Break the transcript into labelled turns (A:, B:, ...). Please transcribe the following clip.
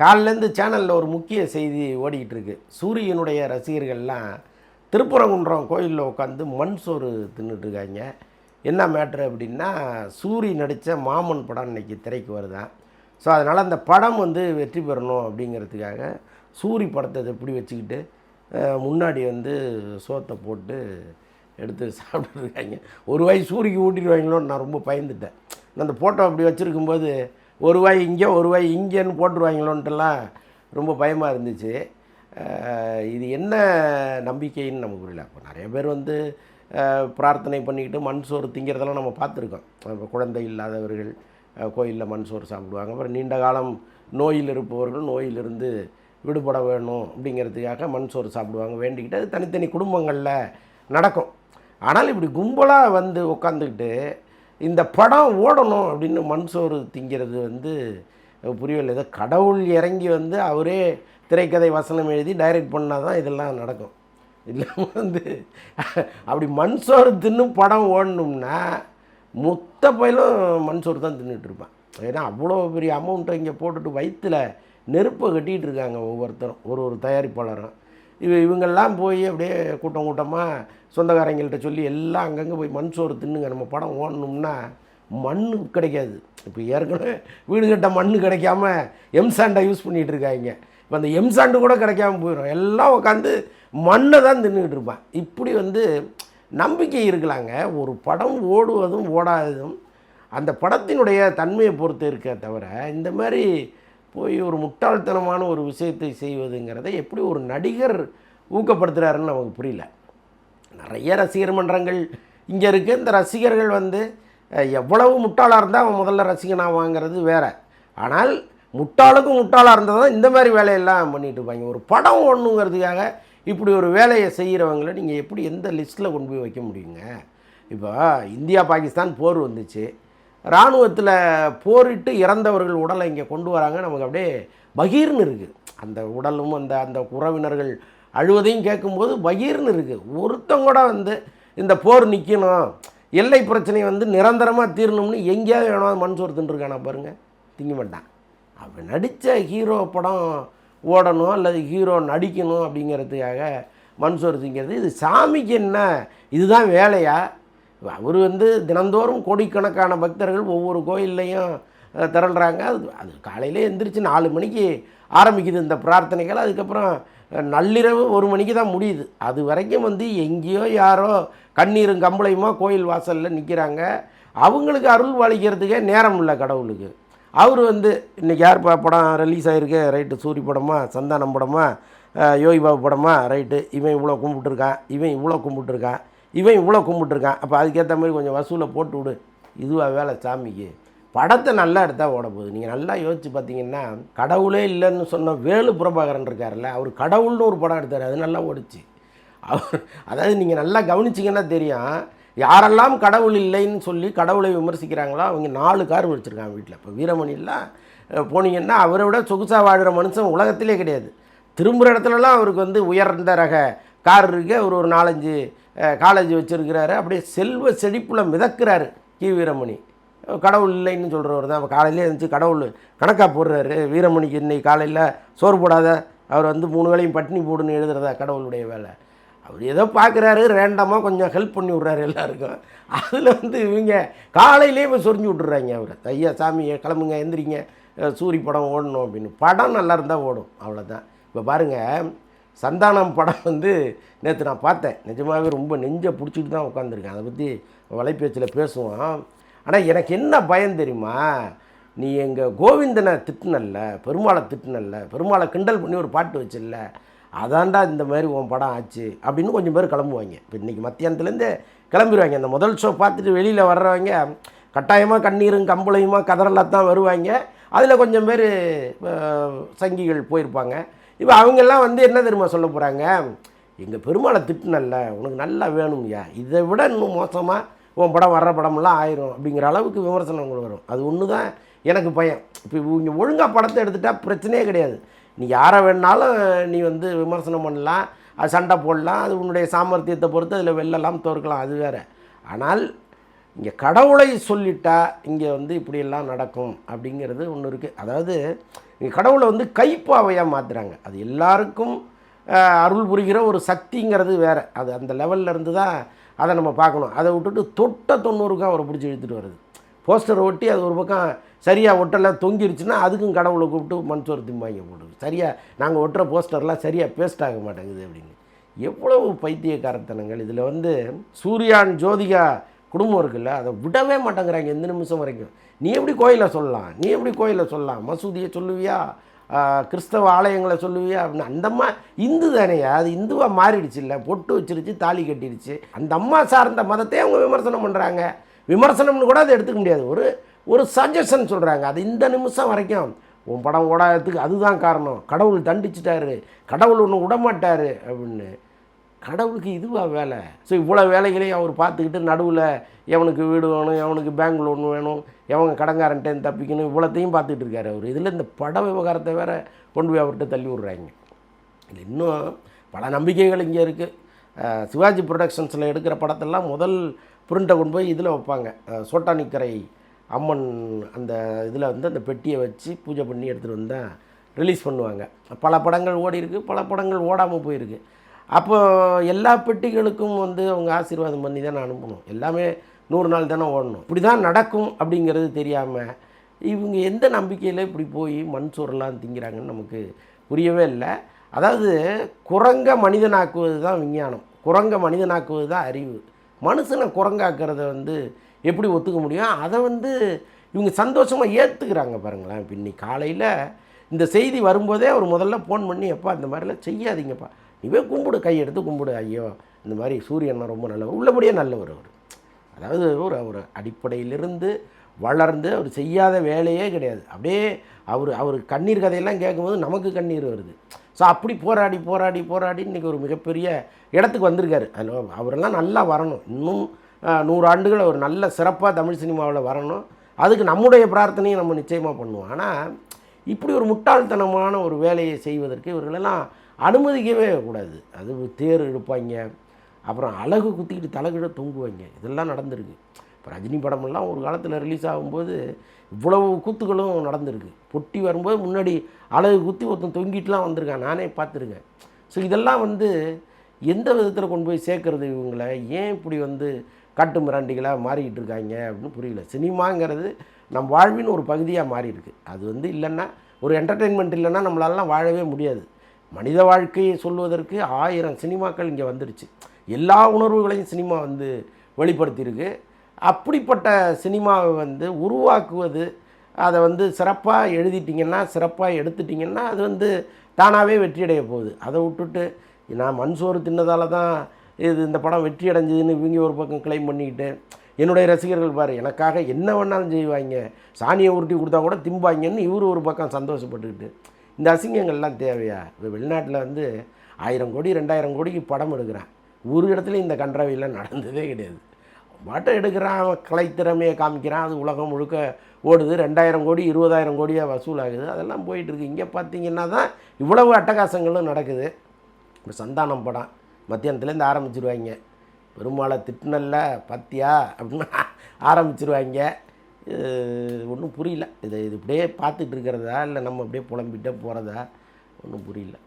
A: காலிலேருந்து சேனலில் ஒரு முக்கிய செய்தி ஓடிக்கிட்டு இருக்கு சூரியனுடைய ரசிகர்கள்லாம் திருப்பரங்குன்றம் கோயிலில் உட்காந்து மண் சோறு தின்னுட்டுருக்காங்க. என்ன மேட்ரு அப்படின்னா சூரி நடித்த மாமன் படம் இன்றைக்கி திரைக்கு வருதான் ஸோ அதனால் அந்த படம் வந்து வெற்றி பெறணும் அப்படிங்கிறதுக்காக சூரி படத்தை எப்படி வச்சுக்கிட்டு முன்னாடி வந்து சோத்தை போட்டு எடுத்து சாப்பிட்டுருக்காங்க. ஒரு வயசு சூரிக்கு ஊட்டிடுவாங்களோன்னு நான் ரொம்ப பயந்துட்டேன். நான் அந்த ஃபோட்டோ அப்படி வச்சுருக்கும்போது ஒரு வாய் இங்கே ஒரு வாய் இங்கேன்னு போட்டுருவாங்களோன்ட்டுலாம் ரொம்ப பயமாக இருந்துச்சு. இது என்ன நம்பிக்கைன்னு நமக்கு புரியல. இப்போ நிறைய பேர் வந்து பிரார்த்தனை பண்ணிக்கிட்டு மண் சோறு திங்கிறதெல்லாம் நம்ம பார்த்துருக்கோம். இப்போ குழந்தை இல்லாதவர்கள் கோயிலில் மண் சோறு சாப்பிடுவாங்க. அப்புறம் நீண்ட காலம் நோயில் இருப்பவர்கள் நோயிலிருந்து விடுபட வேணும் அப்படிங்கிறதுக்காக மண் சோறு சாப்பிடுவாங்க வேண்டிக்கிட்டு அது தனித்தனி குடும்பங்களில் நடக்கும். ஆனால் இப்படி கும்பலாக வந்து உட்காந்துக்கிட்டு இந்த படம் ஓடணும் அப்படின்னு மண் சோறு திங்கிறது வந்து புரியவில்லை. ஏதோ கடவுள் இறங்கி வந்து அவரே திரைக்கதை வசனம் எழுதி டைரக்ட் பண்ணால் தான் இதெல்லாம் நடக்கும். இல்லாமல் வந்து அப்படி மண் சோறு தின்னு படம் ஓடணும்னா மொத்த பயிலும் மண் சோறு தான் தின்னுட்டு இருப்பேன். ஏன்னா அவ்வளோ பெரிய அமௌண்ட்டை இங்கே போட்டுட்டு வயிற்றில் நெருப்பை கட்டிகிட்டு இருக்காங்க ஒவ்வொருத்தரும் ஒரு ஒரு தயாரிப்பாளரும். இவ இவங்கெல்லாம் போய் அப்படியே கூட்டம் கூட்டமாக சொந்தக்காரங்கள்ட்ட சொல்லி எல்லாம் அங்கங்கே போய் மண் சோறு தின்னுங்க. நம்ம படம் ஓடணும்னா மண் கிடைக்காது. இப்போ ஏற்கனவே வீடு கட்ட மண் கிடைக்காம எம்சாண்டை யூஸ் பண்ணிகிட்டு இருக்காங்க. இப்போ அந்த எம்சாண்டு கூட கிடைக்காம போயிடும் எல்லாம் உட்காந்து மண்ணை தான் தின்னுக்கிட்டு இருப்பான். இப்படி வந்து நம்பிக்கை இருக்கலாங்க. ஒரு படம் ஓடுவதும் ஓடாததும் அந்த படத்தினுடைய தன்மையை பொறுத்து இருக்க தவிர இந்த மாதிரி போய் ஒரு முட்டாள்தனமான ஒரு விஷயத்தை செய்வதுங்கிறதை எப்படி ஒரு நடிகர் ஊக்கப்படுத்துகிறாருன்னு நமக்கு புரியல. நிறைய ரசிகர் மன்றங்கள் இங்கே இருக்குது இந்த ரசிகர்கள் வந்து எவ்வளவு முட்டாளாக இருந்தால் அவன் முதல்ல ரசிகனாக வாங்குறது வேறு. ஆனால் முட்டாளுக்கும் முட்டாளாக இருந்தால் தான் இந்த மாதிரி வேலையெல்லாம் பண்ணிகிட்டு இருப்பாங்க. ஒரு படம் ஒன்றுங்கிறதுக்காக இப்படி ஒரு வேலையை செய்கிறவங்கள நீங்கள் எப்படி எந்த லிஸ்ட்டில் கொண்டு போய் வைக்க முடியுங்க? இப்போ இந்தியா பாகிஸ்தான் போர் வந்துச்சு. இராணுவத்தில் போரிட்டு இறந்தவர்கள் உடலை இங்கே கொண்டு வராங்க. நமக்கு அப்படியே பகீர்னு இருக்குது அந்த உடலும் அந்த அந்த உறவினர்கள் அழுவதையும் கேட்கும்போது பகீர்னு இருக்குது ஒருத்தங்க கூட வந்து இந்த போர் நிற்கணும் எல்லை பிரச்சனை வந்து நிரந்தரமாக தீரணும்னு எங்கேயாவது வேணாலும் மண் சோறு தின்றுருக்கானா பாருங்கள் திங்க மாட்டான். அவன் நடித்த ஹீரோ படம் ஓடணும் அல்லது ஹீரோ நடிக்கணும் அப்படிங்கிறதுக்காக மண் சோறு திங்கிறது. இது சாமிக்கு என்ன? இதுதான் வேலையா? அவர் வந்து தினந்தோறும் கோடிக்கணக்கான பக்தர்கள் ஒவ்வொரு கோயில்லையும் திரள்றாங்க. அது அது காலையிலே எந்திரிச்சு நாலு மணிக்கு ஆரம்பிக்குது இந்த பிரார்த்தனைகள். அதுக்கப்புறம் நள்ளிரவு ஒரு மணிக்கு தான் முடியுது. அது வரைக்கும் வந்து எங்கேயோ யாரோ கண்ணீரும் கம்பளையுமா கோயில் வாசலில் நிற்கிறாங்க அவங்களுக்கு அருள் வலிக்கிறதுக்கே நேரம் இல்லை கடவுளுக்கு. அவர் வந்து இன்றைக்கி யார் படம் ரிலீஸ் ஆகிருக்கு ரைட்டு சூரி படமா? சந்தானம் படமா? யோகி பாபு படமா? ரைட்டு இவன் இவ்வளோ கும்பிட்டுருக்கான் இவன் இவ்வளோ கும்பிட்டுருக்கான். இவன் இவ்வளோ கும்பிட்டுருக்கான். அப்போ அதுக்கேற்ற மாதிரி கொஞ்சம் வசூலை போட்டு விடு. இதுவாக வேலை சாமிக்கு. படத்தை நல்லா எடுத்தால் ஓட போகுது. நீங்கள் நல்லா யோசிச்சு பார்த்தீங்கன்னா கடவுளே இல்லைன்னு சொன்ன வேலு பிரபாகரன் இருக்கார்ல அவர் கடவுள்னு ஒரு படம் எடுத்தார். அது நல்லா ஓடிச்சு. அவர் அதாவது நீங்கள் நல்லா கவனிச்சிங்கன்னா தெரியும் யாரெல்லாம் கடவுள் இல்லைன்னு சொல்லி கடவுளை விமர்சிக்கிறாங்களோ அவங்க நாலு கார் வச்சுருக்காங்க வீட்டில் இப்போ வீரமணிலாம் போனீங்கன்னா அவரை விட சொகுசாக வாழ்கிற மனுஷன் உலகத்திலே கிடையாது. திரும்புகிற இடத்துலலாம் அவருக்கு வந்து உயர்ந்த ரக கார் இருக்குது அவர் ஒரு நாலஞ்சு காலேஜ் வச்சுருக்கிறாரு. அப்படியே செல்வ செழிப்பில் மிதக்கிறாரு கி. வீரமணி. கடவுள் இல்லைன்னு சொல்கிறவர் தான். அப்போ காலையிலே இருந்துச்சு கடவுள் கணக்காக போடுறாரு. வீரமணிக்கு இன்னைக்கு காலையில் சோறு போடாத. அவர் வந்து மூணு வேளையும் பட்டினி போடுன்னு எழுதுறதா கடவுளுடைய வேலை. அவர் ஏதோ பார்க்குறாரு ரேண்டமாக கொஞ்சம் ஹெல்ப் பண்ணி விட்றாரு எல்லாருக்கும். அதில் வந்து இவங்க காலையிலே போய் சொரிஞ்சு விட்டுறாங்க அவர். ஐயா சாமி கிளம்புங்க எந்திரிங்க. சூரி படம் ஓடணும் அப்படின்னு. படம் நல்லா இருந்தால் ஓடும். அவ்வளோதான் இப்போ பாருங்கள் சந்தானம் படம் வந்து நேற்று நான் பார்த்தேன். நிஜமாகவே ரொம்ப நெஞ்சை பிடிச்சிட்டு தான் உட்காந்துருக்கேன் அதை பற்றி வலைபேச்சில் பேசுவோம். ஆனால் எனக்கு என்ன பயம் தெரியுமா? நீ எங்கள் கோவிந்தனை திட்டுனல்ல பெருமாளை திட்டுனல்ல பெருமாளை கிண்டல் பண்ணி ஒரு பாட்டு வச்சில்ல அதான்டா இந்த மாதிரி உன் படம் ஆச்சு அப்படின்னு கொஞ்சம் பேர் கிளம்புவாங்க. இப்போ இன்றைக்கி மத்தியானத்துலேருந்து கிளம்பிடுவாங்க அந்த முதல் ஷோ பார்த்துட்டு வெளியில் வர்றவங்க கட்டாயமாக கண்ணீரும் கம்பளையுமா கதறலாம் தான் வருவாங்க. அதில் கொஞ்சம் பேர் சங்கிகள் போயிருப்பாங்க. இப்போ அவங்கெல்லாம் வந்து என்ன தெரியுமா சொல்ல போகிறாங்க எங்கள் பெருமாளை திட்டுனல்ல உனக்கு நல்லா வேணும்யா. இதை விட இன்னும் மோசமாக உன் படம் வர்ற படமெல்லாம் ஆயிரும் அப்படிங்கிற அளவுக்கு விமர்சனங்கள் வரும். அது ஒன்று தான் எனக்கு பயம். இப்போ இவங்க ஒழுங்காக படத்தை எடுத்துட்டால் பிரச்சனையே கிடையாது. நீ யாரை வேணாலும் நீ வந்து விமர்சனம் பண்ணலாம் அது சண்டை போடலாம் அது உன்னுடைய சாமர்த்தியத்தை பொறுத்து அதில் வெல்லலாம் தோற்கலாம் அது வேறு. ஆனால் இங்கே கடவுளை சொல்லிட்டா இங்கே வந்து இப்படியெல்லாம் நடக்கும் அப்படிங்கிறது ஒன்று இருக்குது அதாவது கடவுளை வந்து கைப்பாவையாக மாற்றுறாங்க அது எல்லாருக்கும் அருள் புரிகிற ஒரு சக்திங்கிறது வேறு. அது அந்த லெவல்ல இருந்து தான் அதை நம்ம பார்க்கணும். அதை விட்டுட்டு தொட்ட தொண்ணூறுக்கும் அவரை பிடிச்சி இழுத்துட்டு வருது. போஸ்டர் ஒட்டி அது ஒரு பக்கம் சரியாக ஒட்டலை தொங்கிருச்சுன்னா அதுக்கும் கடவுளை கூப்பிட்டு மண் திம்பாங்க போடுது சரியாக நாங்கள் ஒட்டுற போஸ்டர்லாம் சரியாக பேஸ்ட் ஆக மாட்டேங்குது அப்படின்னு. எவ்வளவு பைத்தியக்காரத்தனங்கள். இதில் வந்து சூர்யான் ஜோதிகா குடும்பம் இருக்குல்ல அதை விடவே மாட்டேங்கிறாங்க எந்த நிமிஷம் வரைக்கும். நீ எப்படி கோயிலை சொல்லலாம்? நீ எப்படி கோயிலை சொல்லலாம்? மசூதியை சொல்லுவியா? கிறிஸ்தவ ஆலயங்களை சொல்லுவியா? அப்படின்னு அந்த அம்மா இந்து தானேயா அது இந்துவாக மாறிடுச்சு இல்லை பொட்டு வச்சிருச்சு தாலி கட்டிடுச்சு. அந்த அம்மா சார்ந்த மதத்தை அவங்க விமர்சனம் பண்ணுறாங்க விமர்சனம்னு கூட அதை எடுத்துக்க முடியாது. ஒரு ஒரு சஜஷன் சொல்கிறாங்க அது இந்த நிமிஷம் வரைக்கும். உன் படம் ஓடாததுக்கு அதுதான் காரணம். கடவுள் தண்டிச்சிட்டாரு. கடவுள் ஒன்று விடமாட்டார் அப்படின்னு. கடவுளுக்கு இதுவா வேலை? ஸோ இவ்வளோ வேலைகளையும் அவர் பார்த்துக்கிட்டு நடுவில் எவனுக்கு வீடு வேணும் எவனுக்கு பேங்க் லோன் வேணும் எவங்க கடங்காரன்ட்டேன்னு தப்பிக்கணும் இவ்வளோத்தையும் பார்த்துட்டு இருக்காரு அவர். இதில் இந்த பட விவகாரத்தை வேற கொண்டு போய் அவர்கிட்ட தள்ளி விடுறாங்க. இது இன்னும் பல நம்பிக்கைகள் இங்கே இருக்குது சிவாஜி ப்ரொடக்ஷன்ஸில் எடுக்கிற படத்தெல்லாம் முதல் பிரிண்டை கொண்டு போய் இதில் வைப்பாங்க. சோட்டானிக்கரை அம்மன் அந்த இதில் வந்து அந்த பெட்டியை வச்சு பூஜை பண்ணி எடுத்துகிட்டு வந்தால் ரிலீஸ் பண்ணுவாங்க. பல படங்கள் ஓடி இருக்குது பல படங்கள் ஓடாமல் போயிருக்கு. அப்போ எல்லா பெட்டிகளுக்கும் வந்து அவங்க ஆசீர்வாதம் பண்ணி தான் அனுப்பணும். எல்லாமே நூறு நாள் தானே ஓடணும். இப்படி தான் நடக்கும் அப்படிங்கிறது தெரியாமல் இவங்க எந்த நம்பிக்கையில் இப்படி போய் மண் சோறெல்லாம் திங்கிறாங்கன்னு நமக்கு புரியவே இல்லை. அதாவது குரங்க மனிதனாக்குவது தான் விஞ்ஞானம். குரங்க மனிதனாக்குவது தான் அறிவு. மனுஷனை குரங்காக்கிறத வந்து எப்படி ஒத்துக்க முடியும்? அதை வந்து இவங்க சந்தோஷமாக ஏற்றுக்கிறாங்க பாருங்களேன். இப்போ இன்னைக்கு காலையில் இந்த செய்தி வரும்போதே அவர் முதல்ல ஃபோன் பண்ணி எப்பா இந்த மாதிரிலாம் செய்யாதீங்கப்பா. நீவே கும்பிடு கையெடுத்து கும்பிடு ஐயோ இந்த மாதிரி சூரியன் ரொம்ப நல்லவர் உள்ளபடியே நல்லவர் அவர். அதாவது ஒரு அவர் அடிப்படையிலிருந்து வளர்ந்து அவர் செய்யாத வேலையே கிடையாது. அப்படியே அவர் அவர் கண்ணீர் கதையெல்லாம் கேட்கும்போது நமக்கு கண்ணீர் வருது. ஸோ அப்படி போராடி போராடி போராடி இன்றைக்கி ஒரு மிகப்பெரிய இடத்துக்கு வந்திருக்காரு. அதில் அவரெல்லாம் நல்லா வரணும். இன்னும் நூறு ஆண்டுகள் அவர் நல்ல சிறப்பாக தமிழ் சினிமாவில் வரணும். அதுக்கு நம்முடைய பிரார்த்தனையும் நம்ம நிச்சயமாக பண்ணுவோம். ஆனால் இப்படி ஒரு முட்டாள்தனமான ஒரு வேலையை செய்வதற்கு இவர்களெல்லாம் அனுமதிக்கவே கூடாது. அது தேர் இழுப்பாங்க. அப்புறம் அழகு குத்திக்கிட்டு தலைகீழ தொங்குவாங்க. இதெல்லாம் நடந்திருக்கு. இப்போ ரஜினி படமெல்லாம் ஒரு காலத்தில் ரிலீஸ் ஆகும்போது இவ்வளவு கூத்துகளும் நடந்திருக்கு. பொட்டி வரும்போது முன்னாடி அழகு குத்தி ஒருத்தன் தொங்கிட்டுலாம் வந்திருக்கான். நானே பார்த்துருக்கேன். ஸோ இதெல்லாம் வந்து எந்த விதத்தில் கொண்டு போய் சேர்க்குறது இவங்களை? ஏன் இப்படி வந்து காட்டு மிராண்டிகளாக மாறிக்கிட்டு இருக்காங்க அப்படின்னு புரியல. சினிமாங்கிறது நம் வாழ்வின் ஒரு பகுதியாக மாறியிருக்கு. அது வந்து இல்லைன்னா ஒரு என்டர்டெயின்மெண்ட் இல்லைன்னா நம்மளாலலாம் வாழவே முடியாது. மனித வாழ்க்கையை சொல்வதற்கு ஆயிரம் சினிமாக்கள் இங்கே வந்துடுச்சு. எல்லா உணர்வுகளையும் சினிமா வந்து வெளிப்படுத்தியிருக்கு. அப்படிப்பட்ட சினிமாவை வந்து உருவாக்குவது அதை வந்து சிறப்பாக எழுதிட்டிங்கன்னா சிறப்பாக எடுத்துட்டிங்கன்னா அது வந்து தானாகவே வெற்றியடைய போகுது. அதை விட்டுட்டு நான் மண் சோறு தின்னதால தான் இது இந்த படம் வெற்றி அடைஞ்சதுன்னு இவங்க ஒரு பக்கம் கிளைம் பண்ணிக்கிட்டு என்னுடைய ரசிகர்கள் பாரு எனக்காக என்ன வேணாலும் செய்வாங்க. சாணியை உருட்டி கொடுத்தா கூட திம்பாங்கன்னு இவர் ஒரு பக்கம் சந்தோஷப்பட்டுக்கிட்டு. இந்த அசிங்கங்கள்லாம் தேவையா? இப்போ வெளிநாட்டில் வந்து ஆயிரம் கோடி ரெண்டாயிரம் கோடிக்கு படம் எடுக்கிறான். ஒரு இடத்துல இந்த கன்றவையெல்லாம் நடந்ததே கிடையாது. பாட்டை எடுக்கிறான் கலைத்திறமையை காமிக்கிறான் அது உலகம் முழுக்க ஓடுது. ரெண்டாயிரம் கோடி இருபதாயிரம் கோடியாக வசூலாகுது. அதெல்லாம் போயிட்டுருக்கு இங்கே பார்த்தீங்கன்னா தான் இவ்வளவு அட்டகாசங்களும் நடக்குது. இப்போ சந்தானம் படம். மத்தியானத்துலேருந்து ஆரம்பிச்சிருவாங்க. பெருமாளை திட்டினல்ல பத்தியா? அப்படின்னு ஆரம்பிச்சிருவாங்க. ஒன்றும் புரியல. இதை இது இப்படியே பார்த்துட்டு இருக்கிறதா? இல்லை நம்ம அப்படியே புலம்பிட்டே போகிறதா ஒன்றும் புரியல.